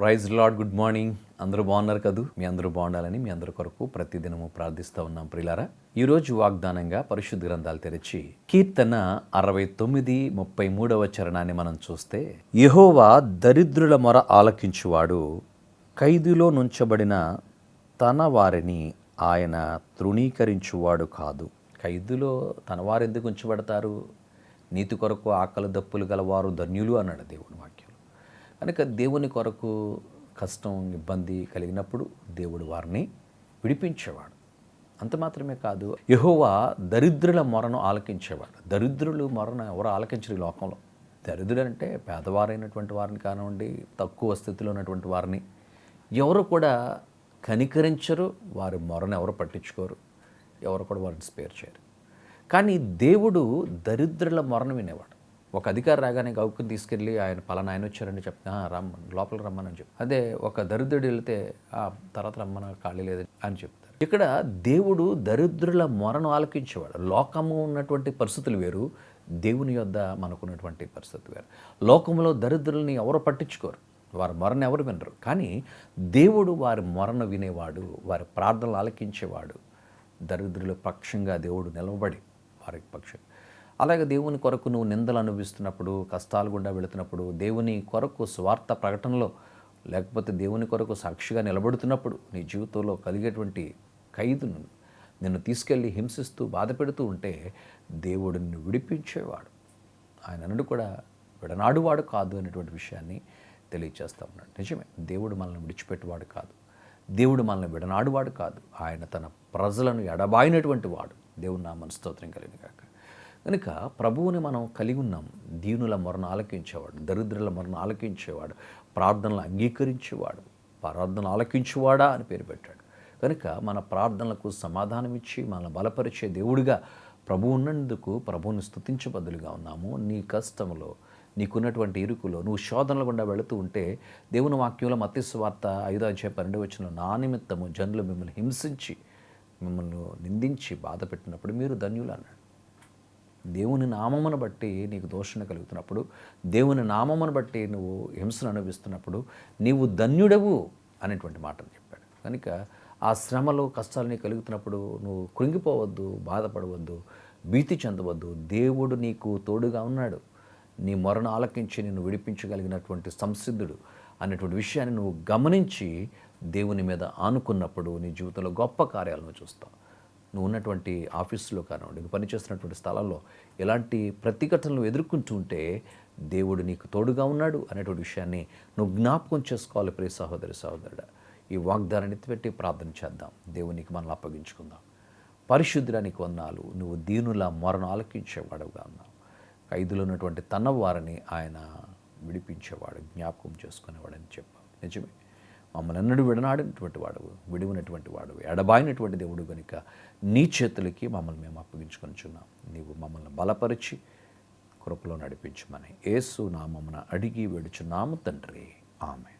Praise lord good morning. అందరూ బాగున్నారు కదూ? మీ అందరూ బాగుండాలని మీ అందరి కొరకు ప్రతిదినము ప్రార్థిస్తూ ఉన్నాం ప్రిలారా. ఈరోజు వాగ్దానంగా పరిశుద్ధ గ్రంథాలు తెరిచి కీర్తన అరవై తొమ్మిది ముప్పై మూడవ చరణాన్ని మనం చూస్తే యహోవా దరిద్రుల మొర ఆలకించువాడు ఖైదులో నుంచబడిన తన వారిని ఆయన తృణీకరించువాడు కాదు. ఖైదులో తన వారు ఎందుకు ఉంచబడతారు? నీతి కొరకు ఆకలి దప్పులు గలవారు ధన్యులు అన్నాడు దేవుని వాక్యం. కనుక దేవుని కొరకు కష్టం ఇబ్బంది కలిగినప్పుడు దేవుడు వారిని విడిపించేవాడు. అంత మాత్రమే కాదు యహోవా దరిద్రుల మొరను ఆలకించేవాడు. దరిద్రులు మొరను ఎవరు ఆలకించరు ఈ లోకంలో. దరిద్రులు అంటే పేదవారైనటువంటి వారిని కానివ్వండి తక్కువ స్థితిలో ఉన్నటువంటి వారిని. ఎవరు కూడా కనికరించరు వారి మొరను ఎవరు పట్టించుకోరు ఎవరు కూడా వారిని స్పేర్ చేయరు. కానీ దేవుడు దరిద్రుల మొరను వినేవాడు. ఒక అధికారి రాగానే గౌక్కుని తీసుకెళ్ళి ఆయన పలానా ఆయన వచ్చారని చెప్తే రమ్మని లోపల రమ్మని చెప్పి. అదే ఒక దరిద్రుడు వెళ్తే "ఆ, తర్వాత రమ్మన ఖాళీ లేదు అని చెప్తారు. ఇక్కడ దేవుడు దరిద్రుల మొరను ఆలకించేవాడు. లోకము ఉన్నటువంటి పరిస్థితులు వేరు దేవుని యొద్ద మనకున్నటువంటి పరిస్థితి వేరు. లోకంలో దరిద్రుల్ని ఎవరు పట్టించుకోరు. వారి మొరను ఎవరు వినరు. కానీ దేవుడు వారి మొరను వినేవాడు వారి ప్రార్థనలు ఆలకించేవాడు. దరిద్రుల పక్షంగా దేవుడు నిలవబడి వారి పక్షంగా అలాగే దేవుని కొరకు నువ్వు నిందలు అనుభవిస్తున్నప్పుడు కష్టాలు గుండా వెళుతున్నప్పుడు దేవుని కొరకు స్వార్థ ప్రకటనలో లేకపోతే దేవుని కొరకు సాక్షిగా నిలబడుతున్నప్పుడు నీ జీవితంలో కలిగేటువంటి ఖైదును నిన్ను తీసుకెళ్ళి హింసిస్తూ బాధ పెడుతూ ఉంటే దేవుడు నిన్ను విడిపించేవాడు. ఆయన అన్నడు కూడా విడనాడువాడు కాదు అనేటువంటి విషయాన్ని తెలియచేస్తా ఉన్నాడు. నిజమే దేవుడు మనల్ని విడిచిపెట్టేవాడు కాదు. దేవుడు మనల్ని విడనాడువాడు కాదు. ఆయన తన ప్రజలను ఎడబాయినటువంటి వాడు. దేవుడు నా మనస్తోత్రం కలిగిన కాక కనుక ప్రభువుని మనం కలిగి ఉన్నాం. దీనుల మొరను ఆలకించేవాడు దరిద్రుల మొరను ఆలకించేవాడు ప్రార్థనలు అంగీకరించేవాడు ప్రార్థన ఆలకించేవాడా అని పేరు పెట్టాడు. కనుక మన ప్రార్థనలకు సమాధానం ఇచ్చి మనల్ని బలపరిచే దేవుడిగా ప్రభు ఉన్నందుకు ప్రభువుని స్తుతించబద్దులుగా ఉన్నాము. నీ కష్టంలో నీకున్నటువంటి ఇరుకులో నువ్వు శోధనలు గుండా వెళుతూ ఉంటే దేవుని వాక్యంలో మత్స్సు వార్త ఐదో అధ్యాయ పన్నెండు వచ్చిన నా నిమిత్తము జనులు మిమ్మల్ని హింసించి మిమ్మల్ని నిందించి బాధ పెట్టినప్పుడు మీరు ధన్యులు అన్నాడు. దేవుని నామమును బట్టి నీకు దోషణ కలుగుతున్నప్పుడు దేవుని నామమును బట్టి నువ్వు హింసను అనుభవిస్తున్నప్పుడు నీవు ధన్యుడవు అనేటువంటి మాటను చెప్పాడు. కనుక ఆ శ్రమలు కష్టాలు నీకు కలుగుతున్నప్పుడు నువ్వు కృంగిపోవద్దు బాధపడవద్దు భీతి చెందవద్దు. దేవుడు నీకు తోడుగా ఉన్నాడు. నీ మొరను ఆలకించి నిన్ను విడిపించగలిగినటువంటి సంసిద్ధుడు అనేటువంటి విషయాన్ని నువ్వు గమనించి దేవుని మీద ఆనుకున్నప్పుడు నీ జీవితంలో గొప్ప కార్యాలను చూస్తావు. నువ్వు ఉన్నటువంటి ఆఫీసులో కానివ్వండి నువ్వు పనిచేస్తున్నటువంటి స్థలాల్లో ఎలాంటి ప్రతిఘటనలు ఎదుర్కొంటూ ఉంటే దేవుడు నీకు తోడుగా ఉన్నాడు అనేటువంటి విషయాన్ని నువ్వు జ్ఞాపకం చేసుకోవాలి ప్రియ సహోదరి సహోదరుడు. ఈ వాగ్దానాన్ని పెట్టి ప్రార్థన చేద్దాం. దేవునికి మనల్ని అప్పగించుకుందాం. పరిశుద్ధానికి వందాలు నువ్వు దీనుల మొరను ఆలకించేవాడుగా ఉన్నావు. ఖైదులో ఉన్నటువంటి తన వారిని ఆయన విడిపించేవాడు జ్ఞాపకం చేసుకునేవాడని చెప్పావు నిజమే? మమ్మల్ని అన్నడు విడనాడినటువంటి వాడు విడివినటువంటి వాడు ఎడబాయినటువంటి దేవుడు కనుక నీ చేతులకి మమ్మల్ని మేము అప్పగించుకొనిచున్నాం నీవు మమ్మల్ని బలపరిచి కృపలో నడిపించమని ఏసు నామమున అడిగి వేడుచున్నాము తండ్రి. ఆమె